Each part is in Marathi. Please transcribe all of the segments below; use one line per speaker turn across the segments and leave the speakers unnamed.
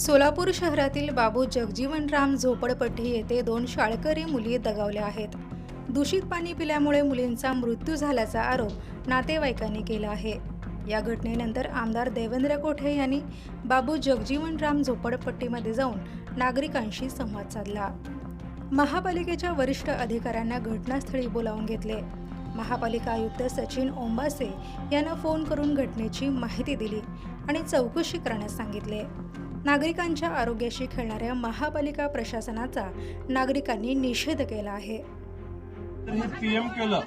सोलापूर शहरातील बाबू जगजीवनराम झोपडपट्टी येथे दोन शाळकरी मुली दगावल्या आहेत. दूषित पाणी पिल्यामुळे मुलींचा मृत्यू झाल्याचा आरोप नातेवाईकांनी केला आहे. या घटनेनंतर आमदार देवेंद्र कोठे यांनी बाबू जगजीवनराम झोपडपट्टीमध्ये जाऊन नागरिकांशी संवाद साधला. महापालिकेच्या वरिष्ठ अधिकाऱ्यांना घटनास्थळी बोलावून घेतले. महापालिका आयुक्त सचिन ओंबासे यांना फोन करून घटनेची माहिती दिली आणि चौकशी करण्यास सांगितले. नागरिकांच्या आरोग्याशी खेळणाऱ्या महापालिका प्रशासनाचा नागरिकांनी निषेध केला आहे.
तर पीएम केलं.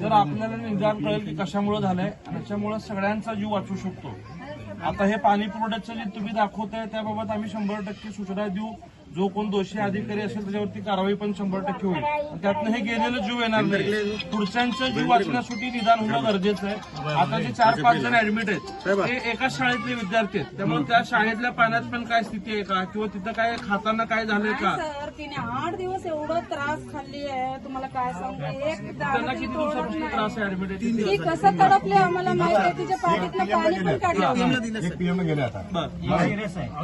जर आपल्याला निदान कळेल की कशामुळे झालंय त्याच्यामुळे सगळ्यांचा जीव वाचू शकतो. आता हे पाणी पुरवठ्याचं जे तुम्ही दाखवताय त्याबाबत आम्ही शंभर टक्के सूचना देऊ. जो कोण दोषी अधिकारी असेल त्याच्यावरती कारवाई पण शंभर टक्के होईल. त्यातनं हे गेलेलं जीव येणार नाही. पुढच्यांचं जीव वाचण्यासाठी निदान होणं गरजेचं आहे. आता जे चार पाच जण ऍडमिट आहेत ते एकाच शाळेतले विद्यार्थी आहेत. त्यामुळे त्या शाळेतल्या पाण्यात पण काय स्थिती आहे का? किंवा तिथं काय खाताना काय झालंय का?
सर तिने आठ दिवस एवढं त्रास खाल्ली आहे. तुम्हाला काय सांगू? एक
त्यांना किती दिवसापासून. त्रास आहे ऍडमिट
ती कसं तडपले आम्हाला माहिती आहे? तिच्या पाठीतलं पाणी पण काढलं.
एक पीएम गेले आता
आहे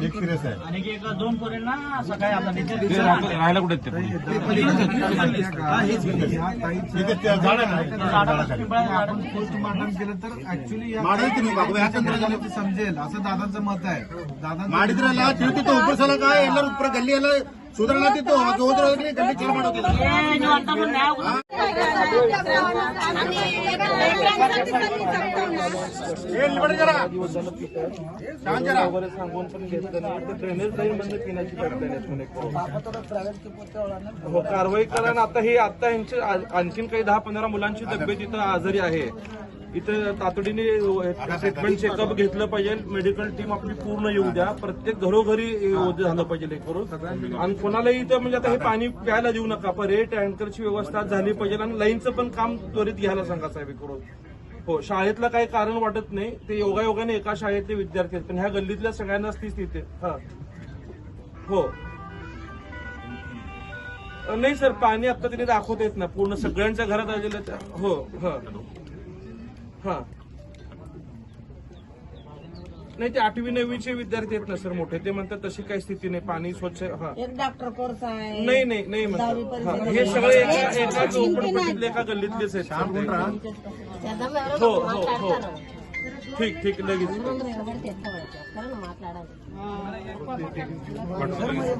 एक सिरियस आहे.
आणि दोन पोरींना सकाळी आता तिथे
राहायला कुठे ते
इथे त्या झाडाखाली, झाडाखाली.
पोस्टमॉर्टम केलं तर ऍक्च्युली
माडीत तुम्ही बाबू, या चंद्राला-
समजेल असं दादांचं मत आहे दादा
ಮಾಡಿದ್ರಲ್ಲ ತಿಳ್ತಿತ್ತು ಒಬ್ಬರು ಸಲಕ ಎಲ್ಲರೂ ಉಪ್ಪರ ಗಲ್ಲಿ ಎಲ್ಲ ಸುಧಾರಣಾತಿತ್ತು ಅದು ಹೋದ್ರೆ ಗಲ್ಲಿ ಚಲೋ ಮಾಡೋದಿಲ್ಲ ಏನ್ ಬಿಡಿ ಜರ ಶಾಂತ್ ಜರ.
वगैरे सांगून पण घेतलं नाही ते ड्रेनेज लाईन बंद पिण्याची पाईपलाईन असून एक हो कारवाई करा आणि आता हे आता यांचे आ- आणखीन काही दहा पंधरा मुलांची तब्येत इथं आजारी आहे इथं तातडीने ट्रीटमेंट चेकअप घेतलं पाहिजे. मेडिकल टीम आपली पूर्ण येऊ द्या. प्रत्येक घरोघरी झालं पाहिजे हे करून आणि कोणालाही इथं म्हणजे आता हे पाणी प्यायला देऊ नका पर्यायी टँकरची व्यवस्था झाली पाहिजे आणि लाईनचं पण काम त्वरित घ्यायला सांगा साहेब करून हो शाळेतलं काही कारण वाटत नाही. ते योगायोगाने एका शाळेतले विद्यार्थी आहेत पण ह्या गल्लीतल्या सगळ्यांनाच ती स्थिती हा. हो. नाही सर पाणी आता तिने दाखवत येत ना पूर्ण सगळ्यांच्या घरात आलेलं त्या- हो हा. हा. नाही ते आठवी नववीचे विद्यार्थी आहेत ना सर मोठे. ते म्हणतात तशी काही स्थिती नाही. पाणी स्वच्छ हा.
एक डॉक्टर कोर्स आहे.
नाही नाही नाही म्हणतात. हा, हे सगळे एका एका झोपडपट्टीतले एका गल्लीतलेच आहेत. हो हो हो. ठीक ठीक लगेच.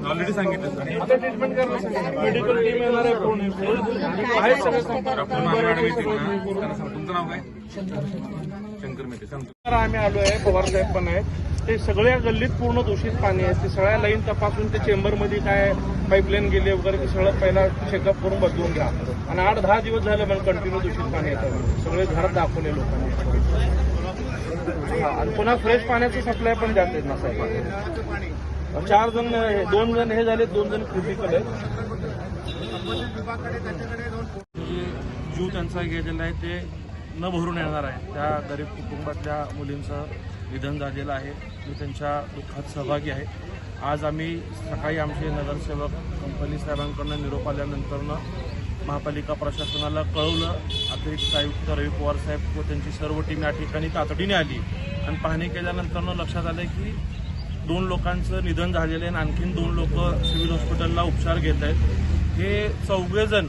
ऑलरेडी सांगितलं. आता ट्रीटमेंट करणार मेडिकल टीम येणार आहे पूर्ण आहे? सगळं. तुमचं नाव काय? शंकर मेटे सांगतो. आम्ही आलो आहे पवार साहेब पण आहेत. ते सगळ्या गल्लीत पूर्ण दूषित पाणी आहे. ते सगळ्या लाईन तपासून ते चेंबरमध्ये काय पाईपलाईन गेले वगैरे ते सगळं पहिला चेकअप करून बदलून घ्या. आणि आठ दहा दिवस झाले मला कंटिन्यू दूषित पाणी येतं. सगळे घरात दाखवले लोकांनी. आणि पुन्हा फ्रेश पाण्याचं सप्लाय पण जात आहेत ना साहेब. चार जण हे- दोन जण हे झाले दोन जण क्रिटिकल आहेत. जे जीव त्यांचा गेलेला आहे ते न भरून येणार आहे. त्या गरीब कुटुंबातल्या मुलींचं निधन झालेलं आहे. मी त्यांच्या दुःखात सहभागी आहे. आज आम्ही सकाळी आमचे नगरसेवक कंपनी साहेबांकडनं निरोप आल्यानंतरनं महापालिका प्रशासनाला कळवलं. अतिरिक्त आयुक्त रवी पवार साहेब व त्यांची सर्व टीम या ठिकाणी तातडीने आली. आणि पाहणी केल्यानंतरनं लक्षात आलं की दोन लोकांचं निधन झालेलं आहे आणि आणखीन दोन लोक सिव्हिल हॉस्पिटलला उपचार घेत आहेत. हे चौघेजण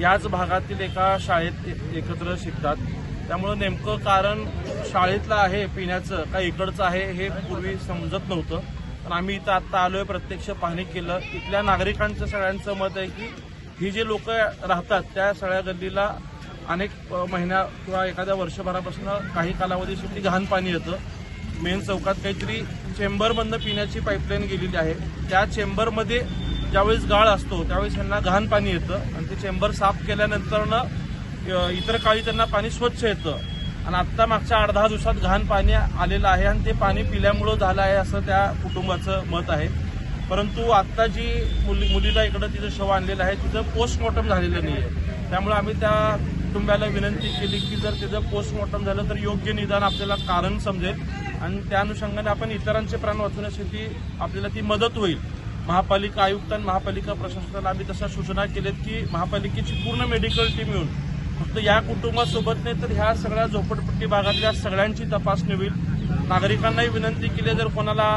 याच भागातील एका शाळेत एकत्र शिकतात. त्यामुळं नेमकं कारण शाळेतलं आहे पिण्याचं का इकडचं आहे हे पूर्वी समजत नव्हतं. पण आम्ही इथं आत्ता आलोय प्रत्यक्ष पाहणी केलं. इथल्या नागरिकांचं सगळ्यांचं मत आहे की ही जे लोक राहतात त्या सगळ्या गल्लीला अनेक महिन्या किंवा एखाद्या वर्षभरापासून काही कालावधीसाठी घाण पाणी येतं. मेन चौकात काहीतरी चेंबरमधनं पिण्याची पाईपलाईन गेलेली आहे. त्या चेंबरमध्ये ज्यावेळेस गाळ असतो त्यावेळेस त्यांना घाण पाणी येतं आणि ते चेंबर साफ केल्यानंतरनं इतर काळी त्यांना पाणी स्वच्छ येतं. आणि आत्ता मागच्या आठ दहा दिवसात घाण पाणी आलेलं आहे आणि ते पाणी पिल्यामुळं झालं आहे असं त्या कुटुंबाचं मत आहे. परंतु आत्ता जी मुली मुलीला इकडं तिचं शव आणलेलं आहे तिचं पोस्टमॉर्टम झालेलं नाही आहे त्यामुळे आम्ही त्या कुटुंबाला विनंती केली की जर तिचं पोस्टमॉर्टम झालं तर योग्य निदान आपल्याला कारण समजेल आणि त्या अनुषंगाने आपण इतरांचे प्राण वाचवण्यासाठी आपल्याला ती मदत होईल. महापालिका आयुक्त आणि महापालिका प्रशासनाला आम्ही तशा सूचना केल्यात की महापालिकेची पूर्ण मेडिकल टीम येऊन फक्त या कुटुंबासोबत नाही तर ह्या सगळ्या झोपडपट्टी भागातल्या सगळ्यांची तपासणी होईल. नागरिकांनाही विनंती केली जर कोणाला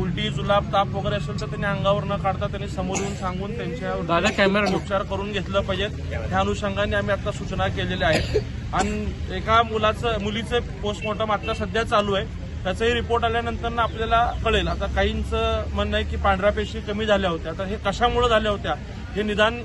उलटी जुलाब ताप वगैरे असेल तर त्यांनी अंगावर न काढता त्यांनी समोर येऊन सांगून त्यांच्या कॅमेरा उपचार करून घेतलं पाहिजेत. त्या अनुषंगाने आम्ही आता सूचना केलेल्या आहेत आणि एका मुलाचं मुलीचं पोस्टमॉर्टम आता सध्या चालू आहे. त्याचाही रिपोर्ट आल्यानंतर ना आपल्याला कळेल. आता काहींचं म्हणणं आहे की पांढऱ्या पेशी कमी झाल्या होत्या. तर हे कशामुळे झाल्या होत्या? हे निदान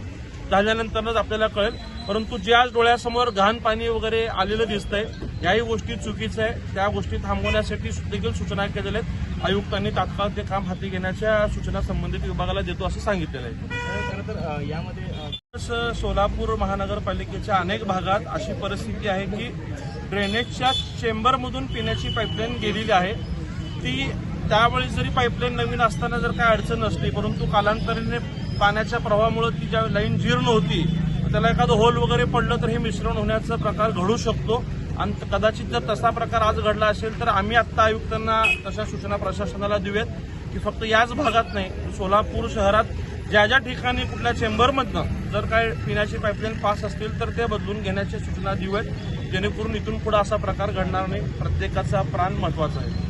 झाल्यानंतरच आपल्याला कळेल. परंतु जे आज डोळ्यासमोर घाण पाणी वगैरे आलेलं दिसतंय याही गोष्टी चुकीचं आहे. त्या गोष्टी थांबवण्यासाठी देखील सूचना केलेल्या आहेत. आयुक्तांनी तात्काळ ते काम हाती घेण्याच्या सूचना संबंधित विभागाला देतो असं सांगितलेलं आहे. तसं सोलापूर महानगरपालिकेच्या अनेक भागात अशी परिस्थिती आहे की ड्रेनेजच्या चेंबरमधून पिण्याची पाईपलाईन गेलेली आहे. ती त्यावेळी जरी पाईपलाईन नवीन असताना जर काही अडचण नसली परंतु कालांतराने पाण्याच्या प्रवाहामुळे ती ज्या लाईन जीर्ण होती त्याला एखादं होल वगैरे पडलं तर हे मिश्रण होण्याचा प्रकार घडू शकतो. आणि कदाचित जर तसा प्रकार आज घडला असेल तर आम्ही आत्ता आयुक्तांना तशा सूचना प्रशासनाला देऊयात की फक्त याच भागात नाही सोलापूर शहरात ज्या ज्या ठिकाणी कुठल्या चेंबरमधनं जर काय पिण्याची पाईपलाईन पास असतील तर ते बदलून घेण्याच्या सूचना देऊयात. जेणेकरून इथून पुढे असा प्रकार घडणार नाही. प्रत्येकाचा प्राण महत्त्वाचा आहे.